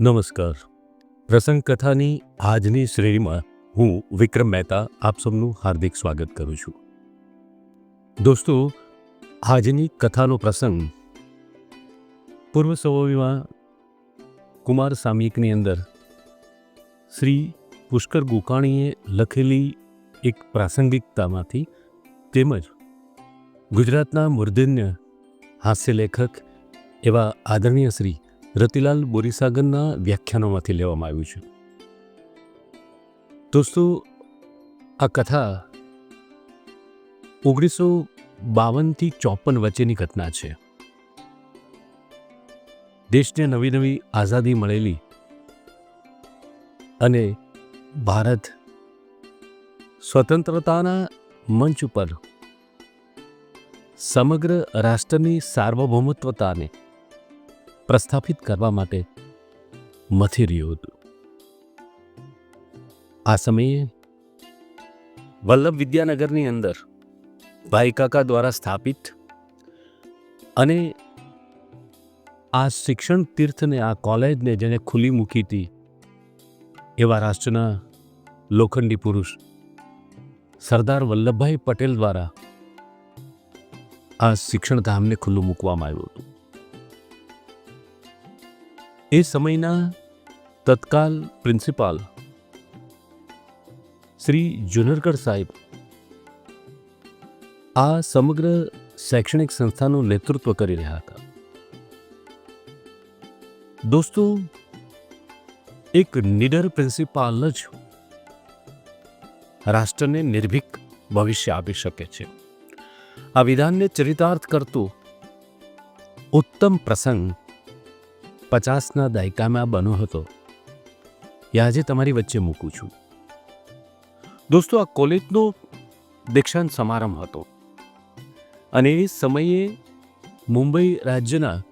નમસ્કાર. પ્રસંગ કથાની આજની શ્રેણીમાં હું વિક્રમ મહેતા આપ સૌનું હાર્દિક સ્વાગત કરું છું. દોસ્તો, આજની કથાનો પ્રસંગ પૂર્વ સૌવીમાં કુમાર સામયિકની અંદર શ્રી પુષ્કર ગોકાણીએ લખેલી એક પ્રાસંગિકતામાંથી તેમજ ગુજરાતના મૂર્ધન્ય હાસ્યલેખક એવા આદરણીય શ્રી રતિલાલ બોરીસાગરના વ્યાખ્યાનોમાંથી લેવામાં આવ્યું છે. દોસ્તો, આ કથા ઓગણીસો બાવનથી ચોપન વચ્ચેની ઘટના છે. દેશને નવી નવી આઝાદી મળેલી અને ભારત સ્વતંત્રતાના મંચ ઉપર સમગ્ર રાષ્ટ્રની સાર્વભૌમત્વતાને પ્રસ્થાપિત કરવા માટે મથી રહ્યું હતું. આ સમયે વલ્લભ વિદ્યાનગરની અંદર ભાઈ કાકા દ્વારા સ્થાપિત અને આ શિક્ષણ તીર્થને, આ કોલેજને જેને ખુલ્લી મૂકી હતી, એવા રાષ્ટ્રના લોખંડી પુરુષ સરદાર વલ્લભભાઈ પટેલ દ્વારા આ શિક્ષણધામને ખુલ્લું મૂકવામાં આવ્યું હતું. એ સમયના તત્કાલ પ્રિન્સિપાલ શ્રી જુનરગઢ સાહેબ. આ સમગ્ર શૈક્ષણિક સંસ્થાનું નેતૃત્વ કરી રહ્યા હતા. દોસ્તો, એક નિડર પ્રિન્સિપાલ જ રાષ્ટ્રને નિર્ભીક ભવિષ્ય આપી શકે છે. આ વિધાનને ચરિતાર્થ કરતું ઉત્તમ પ્રસંગ પચાસના દાયકામાં બન્યો હતો. એ આજે તમારી વચ્ચે મૂકું છું. દોસ્તો, આ કોલેજનો દીક્ષાંત સમારંભ હતો. અને એ સમયે મુંબઈ રાજ્યના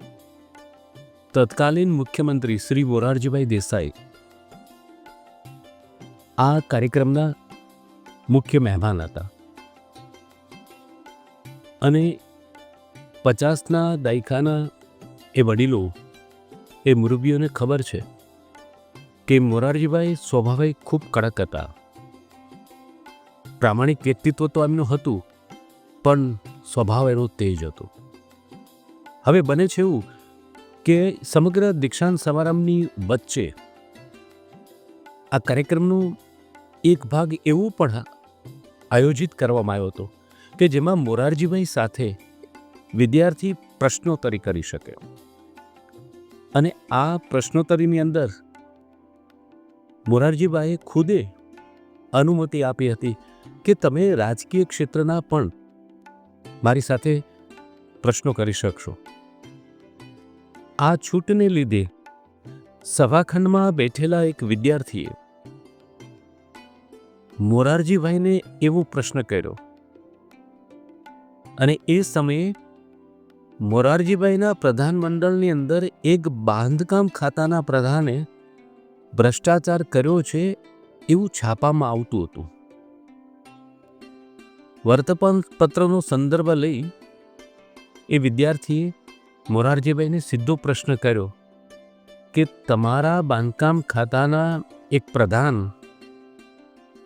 તત્કાલીન મુખ્યમંત્રી શ્રી મોરારજીભાઈ દેસાઈ આ કાર્યક્રમના મુખ્ય મહેમાન હતા. અને પચાસના દાયકાના એ વડીલો એ મુરબીઓને ખબર છે કે મોરારજીભાઈ સ્વભાવે ખૂબ કડક હતા. પ્રામાણિક વ્યક્તિત્વ તો એમનું હતું, પણ સ્વભાવ એનો તેજ હતો. હવે બને છે એવું કે સમગ્ર દીક્ષાંત સમારંભની વચ્ચે આ કાર્યક્રમનો એક ભાગ એવો પણ આયોજિત કરવામાં આવ્યો હતો કે જેમાં મોરારજીભાઈ સાથે વિદ્યાર્થી પ્રશ્નોત્તરી કરી શકે. અને આ પ્રશ્નોત્તરીની અંદર મોરારજીભાઈએ ખુદે અનુમતિ આપી હતી કે તમે રાજકીય ક્ષેત્રના પણ મારી સાથે પ્રશ્નો કરી શકશો. આ છૂટને લીધે સભાખંડમાં બેઠેલા એક વિદ્યાર્થીએ મોરારજીભાઈને એવો પ્રશ્ન કર્યો અને એ સમયે મોરારજીભાઈના પ્રધાનમંડળની અંદર એક બાંધકામ ખાતાના પ્રધાને ભ્રષ્ટાચાર કર્યો છે એવું છાપામાં આવતું હતું. વર્તમાન પત્રનો સંદર્ભ લઈ એ વિદ્યાર્થીએ મોરારજીભાઈને સીધો પ્રશ્ન કર્યો કે તમારા બાંધકામ ખાતાના એક પ્રધાન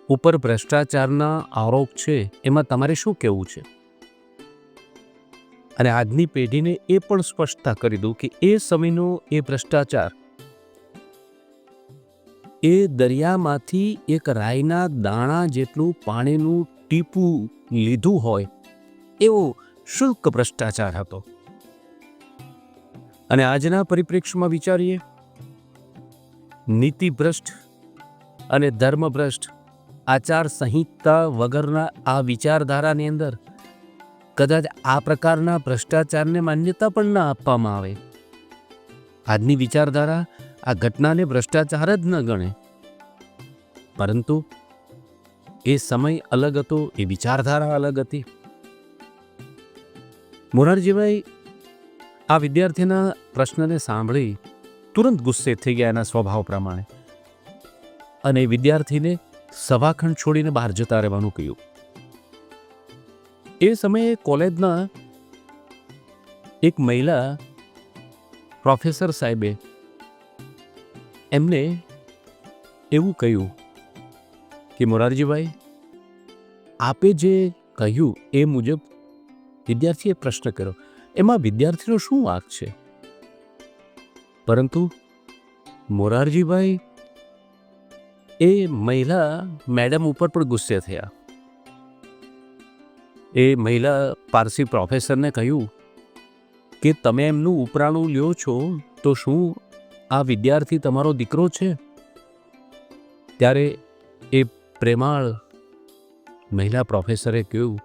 ઉપર ભ્રષ્ટાચારના આરોપ છે, એમાં તમારે શું કહેવું છે? અને આજની પેઢીને એ પણ સ્પષ્ટતા કરી દઉં કે એ સમયનો એ ભ્રષ્ટાચાર, એ દરિયામાંથી એક રાઈના દાણા જેટલું પાણીનું ટીપું લીધું હોય, એવો શુલ્ક ભ્રષ્ટાચાર હતો. અને આજના પરિપ્રેક્ષ્યમાં વિચારીએ નીતિ ભ્રષ્ટ અને ધર્મભ્રષ્ટ આચાર સંહિતા વગરના આ વિચારધારાની અંદર કદાચ આ પ્રકારના ભ્રષ્ટાચારને માન્યતા પણ ના આપવામાં આવે. આજની વિચારધારા આ ઘટનાને ભ્રષ્ટાચાર જ ન ગણે. પરંતુ એ સમય અલગ હતો, એ વિચારધારા અલગ હતી. મોરારજીભાઈ આ વિદ્યાર્થીના પ્રશ્નને સાંભળી તુરંત ગુસ્સે થઈ ગયા એના સ્વભાવ પ્રમાણે અને વિદ્યાર્થીને સભાખંડ છોડીને બહાર જતા રહેવાનું કહ્યું. એ સમયે કોલેજના એક મહિલા પ્રોફેસર સાહેબે એમને એવું કહ્યું કે, મોરારજીભાઈ, આપે જે કહ્યું એ મુજબ વિદ્યાર્થીએ પ્રશ્ન કર્યો. એમાં વિદ્યાર્થીનો શું વાંક છે? પરંતુ મોરારજીભાઈ એ મહિલા મેડમ ઉપર પણ ગુસ્સે થયા. એ મહિલા પારસી પ્રોફેસરને કહ્યું, કે તમે એમનું ઉપરાણું લ્યો છો, તો શું આ વિદ્યાર્થી તમારો દીકરો છે? ત્યારે એ પ્રેમાળ મહિલા પ્રોફેસરે કહ્યું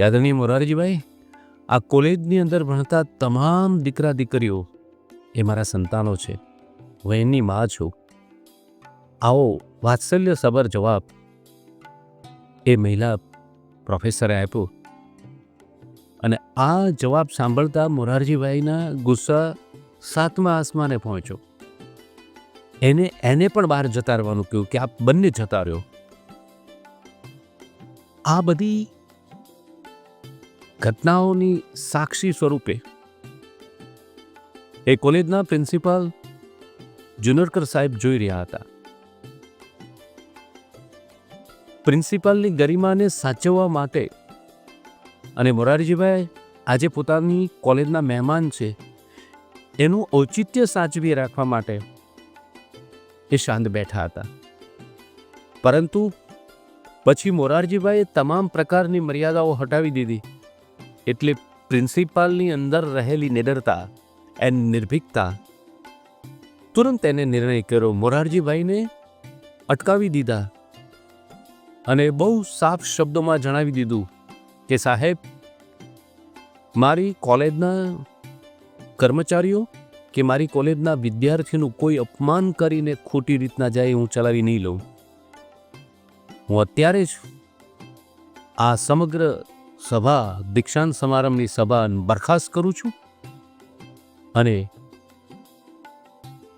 યાદની મોરારજીભાઈ, આ કોલેજની અંદર ભણતા તમામ દીકરા દીકરીઓ એ મારા સંતાનો છે. હું એમની મા છું. આવો વાત્સલ્ય સબર જવાબ એ મહિલા પ્રોફેસરે આપ્યો. અને આ જવાબ સાંભળતા મોરારજીભાઈના ગુસ્સા સાતમા આસમાને પહોંચ્યો. એને એને પણ બહાર જતા રહેવાનું કહ્યું કે આપ બંને જતા રહ્યો. આ બધી ઘટનાઓની સાક્ષી સ્વરૂપે એ કોલેજના પ્રિન્સિપાલ જુનરકર સાહેબ જોઈ રહ્યા હતા. પ્રિન્સિપાલની ગરિમાને સાચવવા માટે. અને મોરારજીભાઈ આજે પોતાની કોલેજના મહેમાન છે. એનું ઔચિત્ય સાચવી રાખવા માટે એ શાંત બેઠા હતા. પરંતુ પછી મોરારજીભાઈએ તમામ પ્રકારની મર્યાદાઓ હટાવી દીધી. એટલે પ્રિન્સિપાલની અંદર રહેલી નિડરતા એન્ડ નિર્ભીકતા તુરંત એને નિર્ણય કર્યો. મોરારજીભાઈને અટકાવી દીધા. અને બહુ સાફ શબ્દોમાં જણાવી દીધું કે સાહેબ, મારી કોલેજના કર્મચારીઓ કે મારી કોલેજના વિદ્યાર્થીનું કોઈ અપમાન કરીને ખોટી રીતના જાય હું ચલાવી નહીં લઉં. હું અત્યારે જ આ સમગ્ર સભા, દીક્ષાંત સમારંભની સભા બરખાસ્ત કરું છું અને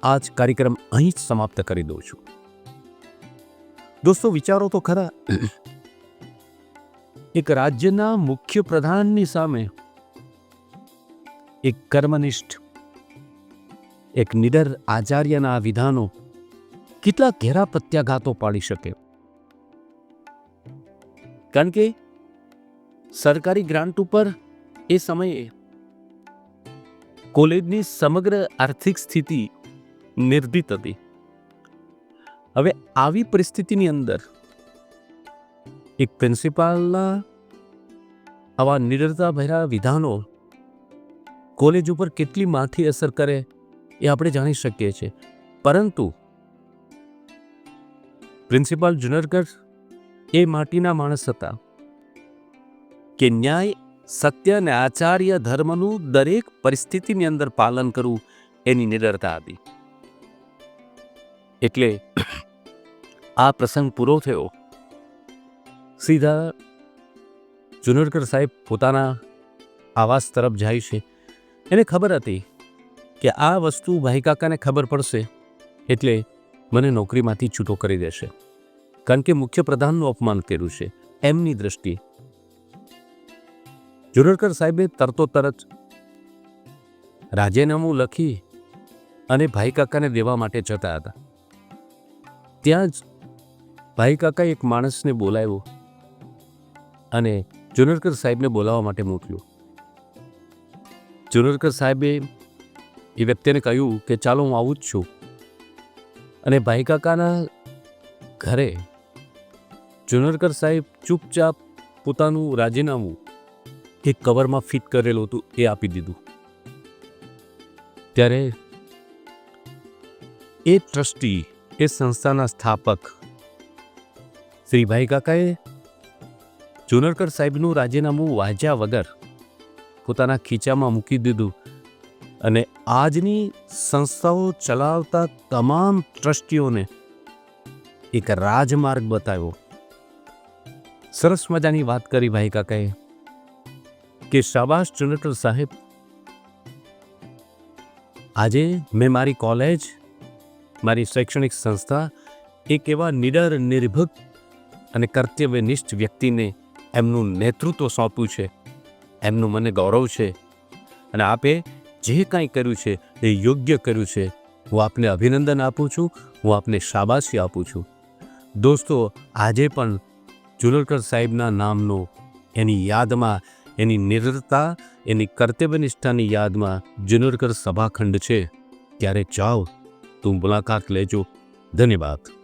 આ જ કાર્યક્રમ અહીં જ સમાપ્ત કરી દઉં છું. દોસ્તો વિચારો તો ખરા. એક રાજ્યના મુખ્ય પ્રધાનની સામે એક કર્મનિષ્ઠ એક નિડર આચાર્યના વિધાનો કેટલા ઘેરા પ્રત્યાઘાતો પાડી શકે? કારણ કે સરકારી ગ્રાન્ટ ઉપર એ સમયે કોલેજની સમગ્ર આર્થિક સ્થિતિ નિર્ધિત હતી. હવે આવી પરિસ્થિતિની અંદર એક પ્રિન્સિપાલના આવા નિડરતા ભર્યા વિધાનો કોલેજ ઉપર કેટલી માઠી અસર કરે એ આપણે જાણી શકીએ છીએ. પરંતુ પ્રિન્સિપાલ જુનરગઢ એ માટીના માણસ હતા કે ન્યાય, સત્ય અને આચાર્ય ધર્મનું દરેક પરિસ્થિતિની અંદર પાલન કરવું એની નિડરતા હતી. એટલે આ પ્રસંગ પૂરો થયો. સીધા જુનરકર સાહેબ પોતાના આવાસ તરફ જાય છે. એને ખબર હતી કે આ વસ્તુ ભાઈ કાકાને ખબર પડશે એટલે મને નોકરીમાંથી છૂટો કરી દેશે. કારણ કે મુખ્ય પ્રધાનનું અપમાન કર્યું છે એમની દ્રષ્ટિએ. જુરડકર સાહેબે તરતો તરત રાજીનામું લખી અને ભાઈ કાકાને દેવા માટે જતા હતા. ત્યાં જ ભાઈ કાકા એક માણસને બોલાવ્યો અને જુનરકર સાહેબને બોલાવવા માટે મોકલ્યો. જુનરકર સાહેબે એ વ્યક્તિને કહ્યું કે ચાલો હું આવું જ છું. અને ભાઈ કાકાના ઘરે જુનરકર સાહેબ ચૂપચાપ પોતાનું રાજીનામું એક કવરમાં ફિટ કરેલું હતું એ આપી દીધું. ત્યારે એ ટ્રસ્ટી, એ સંસ્થાના સ્થાપક શ્રી ભાઈ કાકાએ જુનરકર સાહેબનું રાજીનામું વાંચ્યા વગર પોતાના ખીચામાં મૂકી દીધું અને આજની સંસ્થાઓ ચલાવતા તમામ ટ્રસ્ટીઓને એક રાજમાર્ગ બતાવ્યો. સરસ મજાની વાત કરી ભાઈ કાકાએ કે શાબાશ જુનરકર સાહેબ. આજે મેં મારી કોલેજ, મારી શૈક્ષણિક સંસ્થા એક એવા નિડર, નિર્ભક અને કર્તવ્યનિષ્ઠ વ્યક્તિને એમનું નેતૃત્વ સોંપ્યું છે. એમનું મને ગૌરવ છે. અને આપે જે કાંઈ કર્યું છે એ યોગ્ય કર્યું છે. હું આપને અભિનંદન આપું છું. હું આપને શાબાશી આપું છું. દોસ્તો, આજે પણ જુલરકર સાહેબના નામનો એની યાદમાં, એની નિરતા એની કર્તવ્યનિષ્ઠાની યાદમાં જુનરકર સભાખંડ છે. ક્યારેક જાઓ, તું મુલાકાત લેજો. ધન્યવાદ.